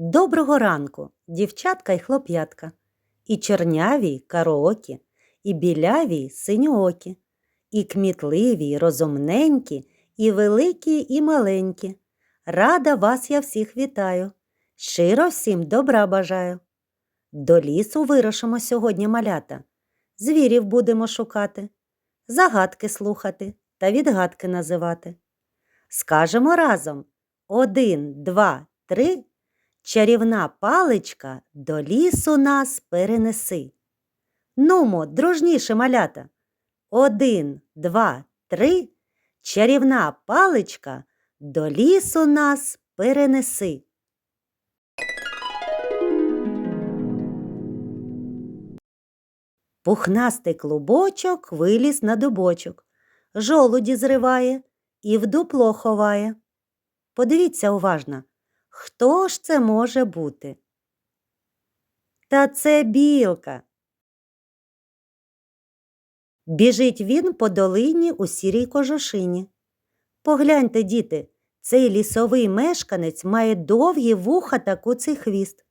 Доброго ранку, дівчатка й хлоп'ятка, і чорняві й і біляві й і кмітливі, й розумненькі, і великі, і маленькі. Рада вас я всіх вітаю. Щиро всім добра бажаю. До лісу вирушимо сьогодні малята. Звірів будемо шукати, загадки слухати та відгадки називати. Скажемо разом один, два, три. Чарівна паличка до лісу нас перенеси. Нумо, дружніше малята. Один, два, три. Чарівна паличка до лісу нас перенеси. Пухнастий клубочок виліз на дубочок, жолуді зриває і в дупло ховає. Подивіться уважно, хто ж це може бути? Та це білка. Біжить він по долині у сірій кожушині. Погляньте, діти, цей лісовий мешканець має довгі вуха та куций хвіст.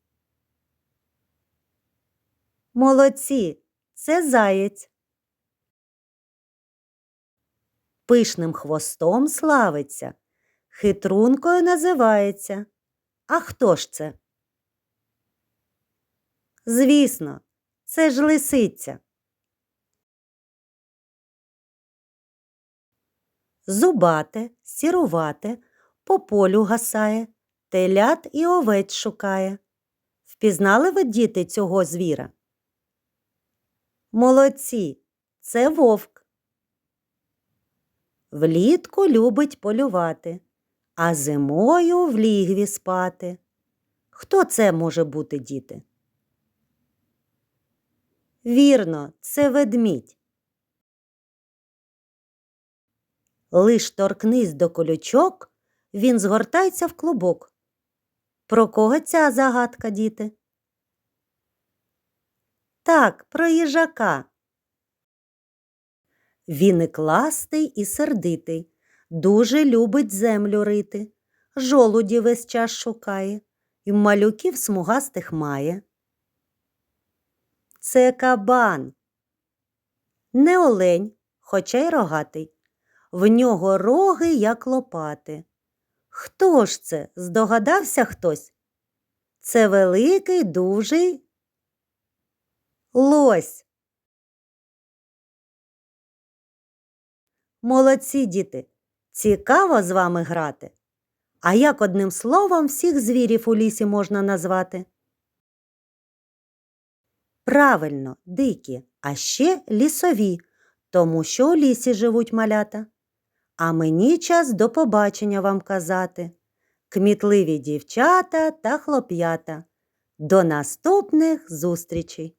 Молодці, це заєць. Пишним хвостом славиться, хитрункою називається. А хто ж це? Звісно, це ж лисиця. Зубате, сірувате, по полю гасає, телят і овець шукає. Впізнали ви діти цього звіра? Молодці, це вовк. Влітку любить полювати, а зимою в лігві спати. Хто це може бути, діти? Вірно, це ведмідь. Лиш торкнись до колючок, він згортається в клубок. Про кого ця загадка, діти? Так, про їжака. Він і кластий, і сердитий, дуже любить землю рити, жолуді весь час шукає, і малюків смугастих має. Це кабан. Не олень, хоча й рогатий. В нього роги, як лопати. Хто ж це? Здогадався хтось? Це великий, дужий лось. Молодці діти, цікаво з вами грати. А як одним словом всіх звірів у лісі можна назвати? Правильно, дикі, а ще лісові, тому що у лісі живуть малята. А мені час до побачення вам казати. Кмітливі дівчата та хлоп'ята. До наступних зустрічей!